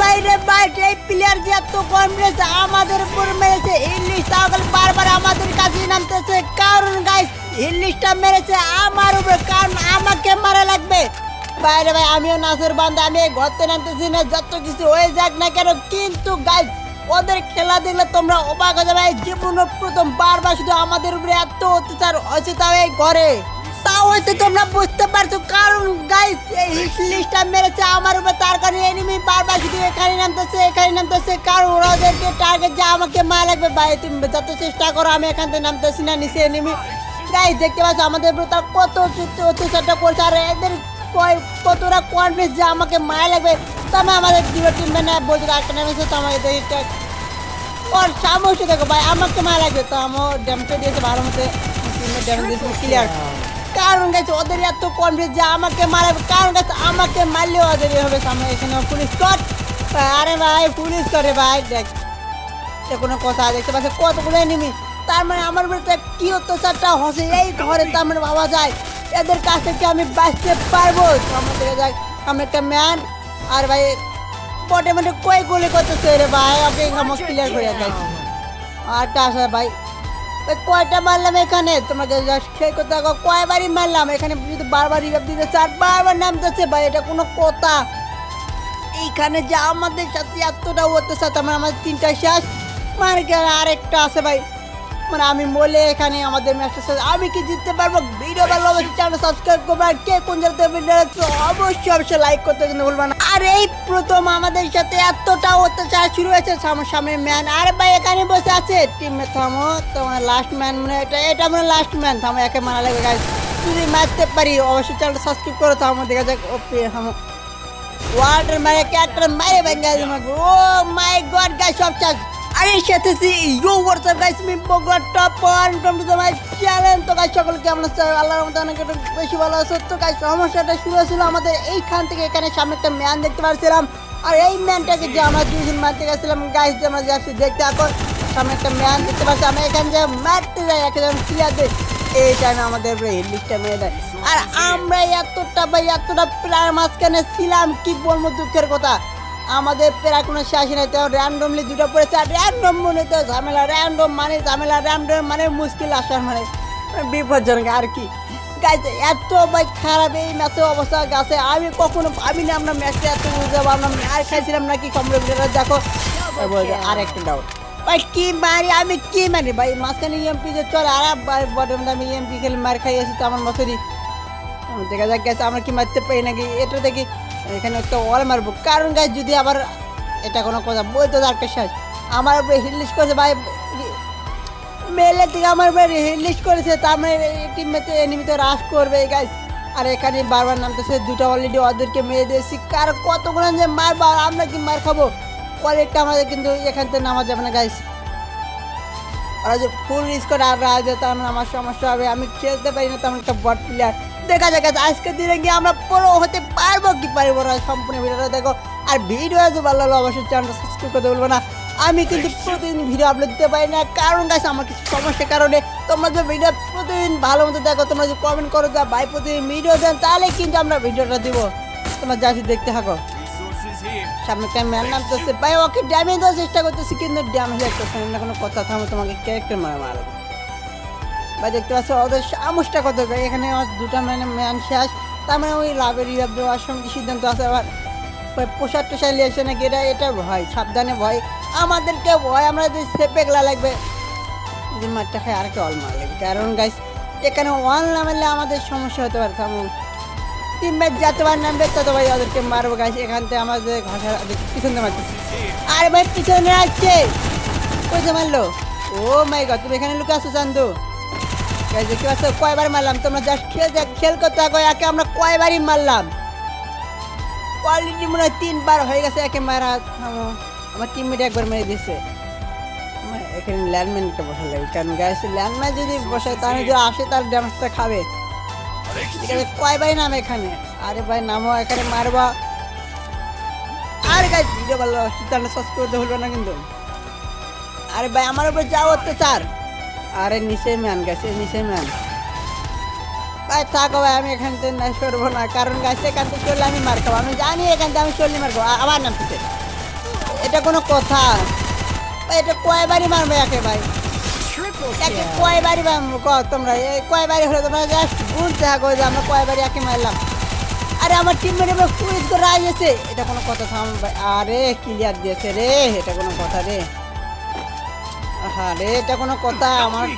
বাইরে বাইরে প্লেয়ার যে এত কম মেরেছে আমাদের উপর মেরেছে। ইংলিশ তাহলে বারবার আমাদের কাছে নামতেছে। কারণ গাইস ইংলিশটা মেরেছে আমার উপর, কারণ আমাকে মারা লাগবে। বাইরে ভাই, আমিও নাসের বান্ধা আমি এই ঘরতে নামতেছি না, যত কিছু হয়ে যাক না কেন, কিন্তু গাইস ওদের খেলা দেখলে তোমরা অবাক হয়ে যাবে। এই জীবন প্রথম বারবার শুধু আমাদের উপরে এত অত্যাচার হচ্ছে তাও এই ঘরে। তাও হয়তো তোমরা বুঝতে পারছ, কারণ গাইস এই লিস্টটা মেরেছে আমার উপর, তার কারণে এনিমি বারবার শুধু এখানে নামতেছে এখানে নামতেছে, কারণ ওরা ওদেরকে টার্গেট যে আমাকে মা লাগবে। ভাই, তুমি যত চেষ্টা করো, আমি এখান থেকে নামতেছি না, নিচে এনিমি গাইস দেখতে পাচ্ছ, আমাদের উপর তার কত অত্যাচার- অত্যাচারটা করছে, আর এদের কতটা কনফিডেন্স যে আমাকে মায়া লাগবে, তবে আমাদের দুটো টিম মানে বলতে একটা নেমেছে তো ওর সামর্থ্য দেখো ভাই, আমাকে মারা লাগবে। তো আমার ড্যামেজটা দিয়েছে, ভালো মতো ক্লিয়ার কারণ গেছে, ওদের এত কনফিডেন্স যে আমাকে মারাবে কারণ গেছে, আমাকে মারলে ওদের হবে সামনে। এখানে পুলিশ কর আরে ভাই, পুলিশ করে ভাই, দেখ, সে কোনো কথা দেখতে পাচ্ছে কতগুলো এনিমি তার মানে আমার বলতে কি অত্যাচারটা হসে এই ঘরে তার মানে বাবা যায়। এদের কাছ থেকে আমি বাঁচতে পারব। তো আমার থেকে যাক আমি একটা ম্যান আর ভাই পটে মানে কই গুলি করতেছে রে ভাই? ওকে ক্লিয়ার করে দেয়। আটটা আসে ভাই কয়টা মারলাম এখানে? তোমাকে করতে থাকো কয়বারই মারলাম? এখানে যদি বারবার রিভাব দিতে চার বারবার নামতেছে ভাই, এটা কোনো কথা। এইখানে যা আমাদের সাথে এতটা অত্যাচার সাথে আমার আমাদের তিনটা শ্বাস মানে আরেকটা আছে ভাই। মানে আমি বলে এখানে আমাদের ম্যাচটা আমি কি জিততে পারব? ভিডিও ভালো অবশ্যই চ্যানেল সাবস্ক্রাইব করবে। আর কে কোন জায়গাতে ভিডিও অবশ্যই অবশ্যই লাইক করতে কিন্তু ভুলবে না। আর এই প্রথম আমাদের সাথে এতটা অত্যাচার শুরু হয়েছে আমার সামনে ম্যান আরে ভাই, এখানে বসে আছে। টিমে থামো, তোমার লাস্ট ম্যান মানে এটা এটা মানে লাস্ট ম্যান থামো, একে মারা লাগবে গাইজ যদি মারতে পারি, অবশ্যই চ্যানেলটা সাবস্ক্রাইব করো। থামো, দেখা যাক। ওপি থামো। ওয়াটার মারে ক্যারেক্টার মারে ভেঙে তোমাকে ও মাই গড গাইস সব চাষ আরে আমরা এখন সামনে একটা ম্যান দেখতে পাচ্ছি। এখানে যাই আমাদের আর আমরা এতটা ভাই, এতটা প্রায় মাঝখানে ছিলাম, কি বলব দুঃখের কথা? আমাদের প্রায় কোনো শেষ নেই, তো র্যান্ডমলি দুটো পড়েছে আর র্যান্ডম মনে তো ঝামেলা র্যান্ডম মানে ঝামেলা র্যান্ডম মানে মুশকিল আসার মানে বিপজ্জনক আর কি। গাছ এত ভাই খারাপ, এই ম্যাচের অবস্থা গাছে আমি কখনো ভাবিনি আমরা ম্যাচটা এত বুঝে যাব, আমরা আর খাইছিলাম নাকি কমপ্লিট দেখো আর একটা ডাউট ভাই, কি মারি, আমি কি মারি? ভাই, মাঝখানে এমপি যে চল, আর বটম আমি এমপি খেলে মার খাই তো আমার মশারি দেখা যাক গেছে আমরা কি মারতে পারি নাকি? এটা দেখি। এখানে একটা ওয়াল মারবো। কারণ গাছ যদি আবার এটা কোনো কথা বলতো একটা শেষ। আমার উপরে হিলিশ করেছে ভাই। মেলে থেকে আমার উপরে হিলিশ করেছে। তার মানে টিমে এনিমিতে রাশ করবে এই গাছ আর এখানে বারবার নামতেছে, দুটো অলরেডি ওদেরকে মেরে দিয়েছি। কার কতগুলো যে মারবো আর আমরা কি মার খাব? কোয়ালিটিটা আমাদের কিন্তু এখান থেকে নামা যাবে না গাইস ওরা যে ফুল রিস্ক করে আর রাজে তার আমার সমস্যা হবে। আমি খেলতে পারি না তেমন একটা বট প্লেয়ার দেখা যাক আজকের দিনে গিয়ে আমরা পুরো হতে পারব কি পারব না সম্পূর্ণ ভিডিওটা দেখো। আর ভিডিও যদি ভালো লাগল অবশ্যই চ্যানেলটা সাবস্ক্রাইব করতে বলব না। আমি কিন্তু প্রতিদিন ভিডিও আপলোড দিতে পারি না কারণ গাছ আমার কিছু সমস্যার কারণে তোমরা যে ভিডিও প্রতিদিন ভালো মতো দেখো তোমরা যদি কমেন্ট করো যা ভাই প্রতিদিন ভিডিও দেন তাহলে কিন্তু আমরা ভিডিওটা দিব। তোমরা যাচ্ছি দেখতে থাকো. সামনে একটা ম্যান নামতেছে। ভাই ওকে ড্যামেজ দেওয়ার চেষ্টা করতেছি কিন্তু ড্যামেজ লাগতেছে না কোনো কথা থামো তোমাকে ক্যারেক্টার মারা মারো ভাই দেখতে পাচ্ছ, ওদের সামসটা কত এখানে দুটা ম্যান ম্যান শেষ। তার মানে ওই লাভের রিভাব দেওয়ার সঙ্গে সিদ্ধান্ত আছে আবার। পোশাক টোশাক এসে নাকি? এটা এটা ভয়, সাবধানে ভয়। আমাদেরকে ভয়, আমরা যদি সেপে গেলা লাগবে। যদি খাই আরেকটা অল মার লাগবে কারণ গাইস এখানে ওয়ান না আমাদের সমস্যা হতে পারে তেমন তিন ম্যাচ যতবার নামবে ততবার ওদেরকে মারবো গাছ এখান থেকে আমাদের ঘাসা পিছন মারতেছে। আরে ভাই, পিছনে আসছে। কোথায় মারলো। ও মাই গড তুমি এখানে লুকে আসছো চান্দু? গাইজ দেখতে পাচ্ছ কয়বার মারলাম? তোমরা জাস্ট খেল খেল করতে থাকো একে আমরা কয়বারই মারলাম? কোয়ালিটি মনে হয় তিনবার হয়ে গেছে, একে মারা থামো আমার টিমমেট একবার মেরে দিয়েছে। এখানে ল্যান্ডম্যান একটা বসা লাগে কারণ গাছ ল্যান্ডম্যান যদি বসে, তাহলে যদি আসে, তার ড্যামেজটা খাবে। ঠিক আছে কয় ভাই নাম এখানে? আরে ভাই নামো এখানে মারবা। আরে গাইজ ভিডিও ভালো চ্যানেল সাবস্ক্রাইব করতে ভুলবে না কিন্তু। আরে ভাই, আমার উপর যাও অত্যাচার। আরে নিচে ম্যান, গেছে নিচে ম্যান। ভাই, থাকো ভাই, আমি এখান থেকে না সরবো না, কারণ গাছ এখান থেকে চললে আমি মার খাব। আমি জানি এখান থেকে আমি চললে মার খাব আবার নামতেছে এটা কোনো কথা। ভাই, এটা কয়বারই মারবে একে ভাই? একে কয়বারই মারবো? ক তোমরা, এই কয়বারই হলো তোমরা জাস্ট বুঝতে থাকো যে আমরা কয়বারই একে মারলাম। আরে, আমার টিম টিমমেট এবার কুইজ করে আসছে এটা কোনো কথা আরে ক্লিয়ার দিয়েছে রে, এটা কোনো কথা রে। আরে এটা কোনো কথা আমার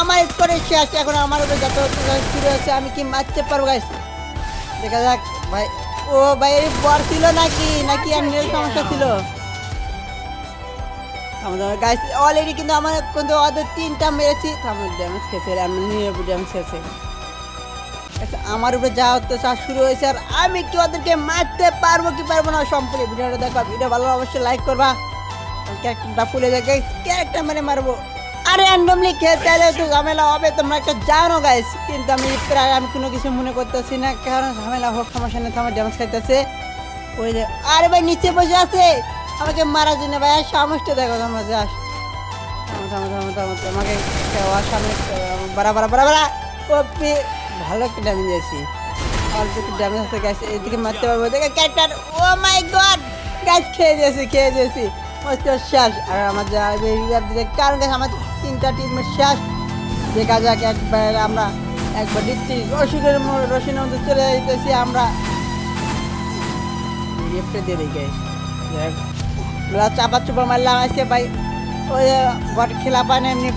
আমার স্কোরে শেষ এখন আমার উপরে যত শুরু হচ্ছে আমি কি মারতে পারব গাইস দেখা যাক ভাই। ও ভাই বর ছিল নাকি? নাকি এমনি সমস্যা ছিল? আমাদের গাইস অলরেডি কিন্তু আমার কিন্তু ওদের তিনটা মেরেছি। আমার ড্যামেজ খেয়েছে আমি নিয়ে ড্যামেজ খেয়েছে। আচ্ছা, আমার উপরে যা হতো তা শুরু হয়েছে আর আমি কি ওদেরকে মারতে পারব কি পারব না সম্পূর্ণ ভিডিওটা দেখো ভিডিও ভালো অবশ্যই লাইক করবা। ক্যারেক্টারটা ফুলে দেখে ক্যারেক্টার মেরে মারবো? আরে র্যান্ডমলি খেলতে হলে একটু ঝামেলা হবে, তোমরা একটা জানো গাইস কিন্তু আমি প্রায় আমি কোনো কিছু মনে করতেছি না, কারণ ঝামেলা হোক নেই তো আমার ড্যামেজ খাইতেছে। ওই যে, আরে ভাই নিচে বসে আছে, আমাকে মারার জন্য ভাই আর দেখো তোমরা যাস আমার সামনে বাড়া বাড়া বাড়া বাড়া। ভালো একটা ড্যামেজ অল্প একটু ড্যামেজ আছে গ্যাস এদিকে মারতে পারব। দেখে character oh my god gas খেয়ে দিয়েছি খেয়ে দিয়েছি। শেষ। আর রিভার দিতে কারণ গ্যাস আমার তিনটা টিমের শেষ। দেখা যাক, একবার আমরা একবার দিচ্ছি। রসুনের ম- রসুনের মধ্যে চলে যেতেছি আমরা। দিয়ে চাপা চুপা মারলাম আজকে, ভাই। ওই বট খেলা পায় না এমনি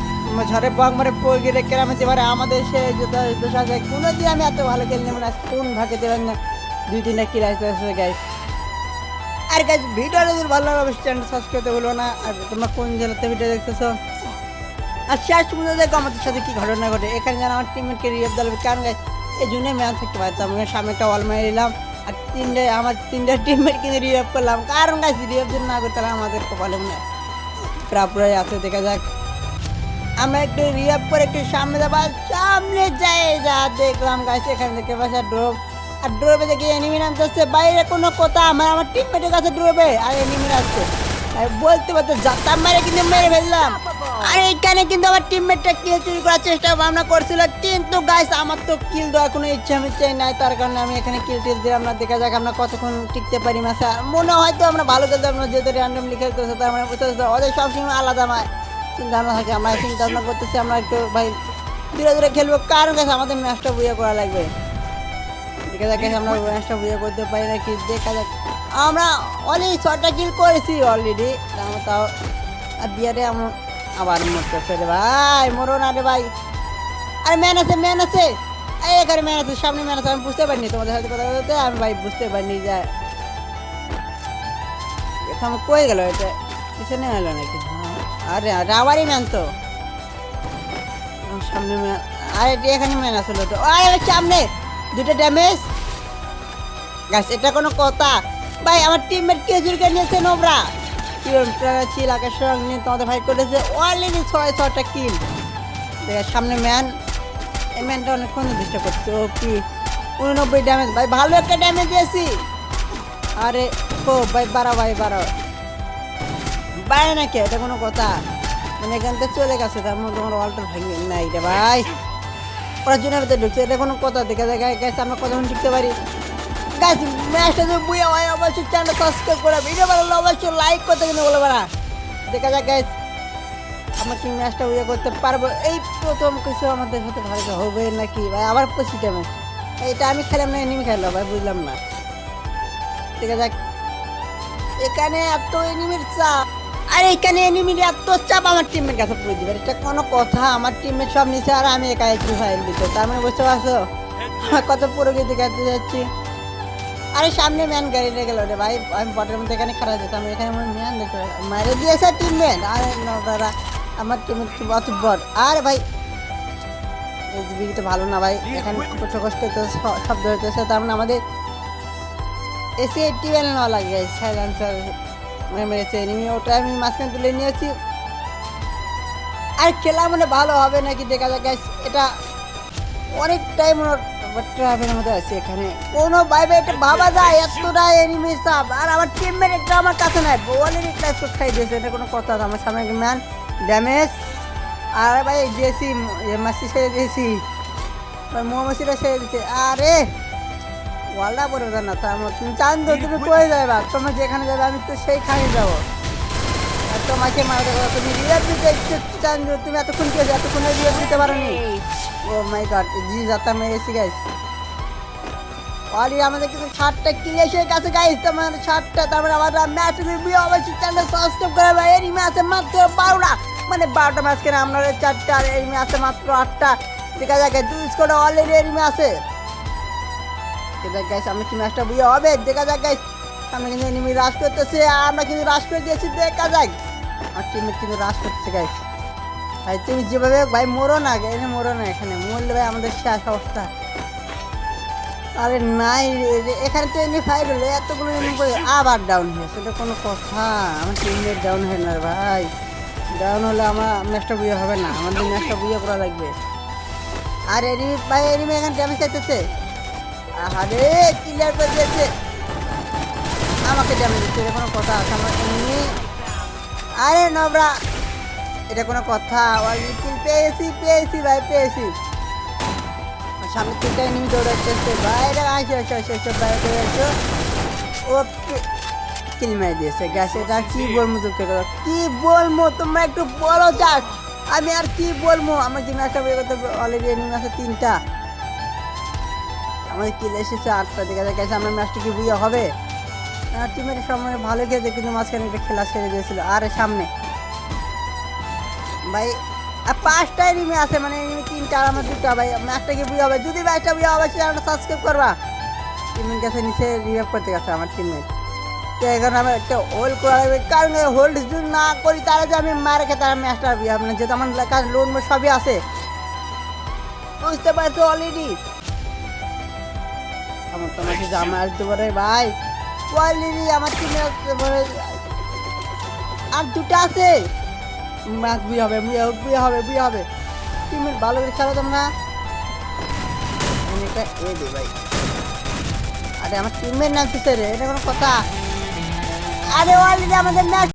ঝড়ে বক মারে পড়ে গেলে কেরামে পারে আমাদের সে দোষ আছে কোনো দিন আমি এত ভালো খেলি না, কোন ভাগে দেবেন না। দুই তিনটা কিল গাইস আর গাইস ভিডিওটা যদি ভালো লাগে, অবশ্যই চ্যানেল সাবস্ক্রাইব করতে ভুলবো না। আর তোমরা কোন জেলাতে ভিডিও দেখতেছো? আর শেষ পর্যন্ত দেখো আমাদের সাথে কি ঘটনা ঘটে। এখানে যেন আমার টিমমেটকে রিয়েভ দিলাম কারণ গাইস এই জন্য ম্যাচ থাকতে পারতাম আমি সামনে একটা ওয়াল মেরে দিলাম। আর তিনটে, আমার তিনটে টিমমেট কিন্তু রিয়েভ করলাম। কারণ গাইস রিয়েভ যদি না করতে আমাদের কপালে মনে প্রাপুরাই আছে, দেখা যাক। আমরা একটু রিয়াপ করে একটু সামনে যাব। আর সামনে যাই, যা দেখলাম গাছ এখান থেকে বাসা ড্রোপ আর ড্রোপে দেখি এনিমি নামতেছে বাইরে কোনো কথা, আমার আমার টিমমেটের কাছে ড্রোপে আর এনিমি আসছে বলতে বলতে যাতা মেরে কিন্তু মেরে ফেললাম। আর এখানে কিন্তু আমার টিমমেটটা কিল চুরি করার চেষ্টা আমরা করছিল। কিন্তু গাইস আমার তো কিল দেওয়ার কোনো ইচ্ছা মিচ্ছাই নাই। তার কারণে আমি এখানে কিল টিল দিলাম না। দেখা যাক আমরা কতক্ষণ টিকতে পারি মাসা মনে হয়তো আমরা ভালো খেলতে আমরা যেহেতু র্যান্ডম লিখে খেলতেছে তার মানে ওদের সবসময় আলাদা মায় চিন্তা ভাবনা থাকে, আমরা চিন্তা ভাবনা করতেছি, আমরা একটু ভাই দূরে দূরে খেলব। কারণ কাছে আমাদের ম্যাচটা বুঝে করা লাগবে। দেখা যাক আমরা ম্যাচটা বুঝে করতে পারি নাকি, দেখা যাক। আমরা অলরেডি ছটা কিল করেছি অলরেডি তাও আর বিয়ারে আমার আবার মরতেছে রে ভাই, মরো না রে ভাই। আরে ম্যান আছে ম্যান আছে। এখানে ম্যান আছে, সামনে ম্যান আছে, আমি বুঝতে পারিনি তোমাদের সাথে কথা বলতে। আমি ভাই বুঝতে পারিনি যে এটা আমার কই গেল এটা? পিছনে এলো নাকি। আরে আবারই ম্যান তো। সামনে ম্যান আরে, এখানে ম্যান আসলো তো আরে, সামনে। দুটো ড্যামেজ গাছ এটা কোনো কথা। ভাই, আমার টিমমেট কে জুরকে নিয়েছে নোবরা? কি চিল আকাশ সঙ্গে নিয়ে তোমাদের ফাইট করেছে। অলরেডি ছয় ছটা কিল সামনে ম্যান এই ম্যানটা অনেকক্ষণ ডিস্টার্ব করছে। ও কি? উননব্বই ড্যামেজ ভাই, ভালো একটা ড্যামেজ দিয়েছি। আরে, ও, ভাই বাড়া ভাই বাড়া বাইরে নাকি এটা কোনো কথা। মানে এখান থেকে চলে গেছে। তার মধ্যে তোমার ওয়ালটা ভেঙে নাই রে ভাই। ওরা জুনের ভিতরে ঢুকছে। এটা কোনো কথা, দেখা যায় গাছ আমরা কতক্ষণ টিকতে পারি? গাছ ম্যাচটা যদি বুঝে হয়, অবশ্যই চ্যানেল সাবস্ক্রাইব করে ভিডিও ভালো অবশ্যই লাইক করতে কিন্তু বলে বাড়া দেখা যাক গাছ আমরা কি ম্যাচটা বুঝে করতে পারব? এই প্রথম কিছু আমাদের সাথে ভালো হবে নাকি? ভাই, আবার পঁচিশ ড্যামেজ এটা আমি খেলাম না এনিমি খেলো ভাই, বুঝলাম না। ঠিক আছে এখানে এত এনিমির চাপ আর এখানে এনিমির এত চাপ আমার টিমের কাছে পড়ে দিবে। এটা কোনো কথা আমার টিমের সব নিচে আর আমি একা একটু ফাইল দিতে। তার মানে বুঝতে পারছ? কত পুরো গিয়ে দেখাতে যাচ্ছি। আরে সামনে ম্যান গাড়ি গেল রে ভাই। আমি বটের মধ্যে এখানে খারাপ যেতাম এখানে আমার ম্যান দেখতে মারে দিয়েছে টিমমেট আরে নবরা আমার টিমের কি অত বট আরে ভাই এই তো ভালো না ভাই। এখানে কষ্ট কষ্ট শব্দ হইতেছে। তার মানে আমাদের এসে টিভেল নেওয়া লাগে সাইলেন্সার ওটা আমি মাঝখানে তুলে নিয়েছি। আর খেলা মানে ভালো হবে নাকি দেখা যাক এটা অনেক টাইম ট্রাভেলের মধ্যে আছে এখানে। কোনো ভাইবে এটা ভাবা যায় এতটা এনিমি সাপ আর আমার টিমমেট একটা আমার কাছে নাই বলের একটা খাই দিয়েছে, এটা কোনো কথা আমার সামনে ম্যান ড্যামেজ আর ভাই দিয়েছি মাসি ছেড়ে দিয়েছি। ভাই, মৌমাছিটা ছেড়ে দিয়েছে। আরে! ওয়ালটা পরে না তার মধ্যে তুমি চান্দো তুমি কই যাবে তোমার যেখানে যাবে আমি তো সেইখানে যাব। আর তোমাকে মারতে পারো তুমি রিয়ার দিতে চান্দো তুমি এতক্ষণ কি এতক্ষণে রিয়ার দিতে পারো নি? ও মাই গড জি যাতা মেরেছি গাইস অলরেডি আমাদের কিন্তু ষাটটা কিলে এসে গেছে গাইস তোমার ষাটটা তারপরে আমাদের ম্যাচ রিভিউ অবশ্যই চ্যানেল সাবস্ক্রাইব করে ভাই এর ম্যাচে মাত্র বারোটা। মানে বারোটা ম্যাচ কেন আপনাদের চারটা আর এর ম্যাচে মাত্র আটটা। দেখা যাক দুই স্কোর অলরেডি এর ম্যাচে দেখা গাইস আমরা কি ম্যাচটা বুঝে হবে? দেখা যাক গাইস আমরা কিন্তু এনিমি রাশ করতেছে আমরা কিন্তু রাশ করে দিয়েছি দেখা যাক। আমার টিমের কিন্তু রাশ করতেছে গাইস ভাই, তুমি যেভাবে ভাই, মরো না এখানে মরো না, এখানে। মরলে ভাই, আমাদের শেষ অবস্থা। আরে নাই এখানে তো এমনি ফাইল হলো, এতগুলো এমনি করে আবার ডাউন হয়েছে এটা কোনো কথা। আমার টিমমেট ডাউন হয় না ভাই। ডাউন হলে আমার ম্যাচটা বুঝে হবে না, আমাদের ম্যাচটা বুঝে করা লাগবে। আর এনিমি ভাই এনিমি এখানে ড্যামেজ খাইতেছে আরে ক্লিয়ার করে দিয়েছে আমাকে ড্যামেজ দিচ্ছে, এটা কোনো কথা আছে আমার এনিমি আরে নবরা, এটা কোনো কথা কিল পেয়েছি পেয়েছি ভাই, পেয়েছি। সামনে তিনটা এনিমি দৌড়াচ্ছে বাইরে আসো আসো আসো আসো বাইরে আসো ও কিল মেরে দিয়েছে গ্যাসে এটা কি বলব তোকে কি বলব, তোমরা একটু বলো, যাক। আমি আর কি বলব? আমার যে ম্যাচটা বের করতে অলরেডি এনিমি আছে তিনটা। আমাদের কিল এসেছে আটটা যায় গেছে আমার ম্যাচটা কি বুঝে হবে? টিমের সময় ভালো খেয়েছে কিন্তু মাঝখানে একটা খেলা ছেড়ে দিয়েছিল। আরে, সামনে। ভাই পাঁচটা এনিমি আছে মানে এনিমি তিনটা আমার দুটা ভাই। ম্যাচটা কি বুঝে হবে? যদি ম্যাচটা বুঝে হবে চ্যানেলটা সাবস্ক্রাইব করবা। টিমের কাছে নিচে রিভাইভ করতে গেছে আমার টিমমেট তো এখন আমি একটা হোল্ড করা লাগবে? কারণ হোল্ড যদি না করি, তাহলে যে আমি মার খেতে আমি ম্যাচটা হবে না। যেহেতু আমার কাছে লোন সবই আছে। বুঝতে পারছ অলরেডি আমার তোমাকে জামা আসতে পারে, ভাই। অলরেডি আমার টিমে আসতে পারে। আর দুটো আছে। ম্যাচ বিয়ে হবে বিয়ে হবে বিয়ে হবে টিমের ভালো করে খেলো তোমরা এটা এ দে ভাই। আরে আমার টিমের কিসের রে এটা কোনো কথা। আরে অলরেডি আমাদের ম্যাচ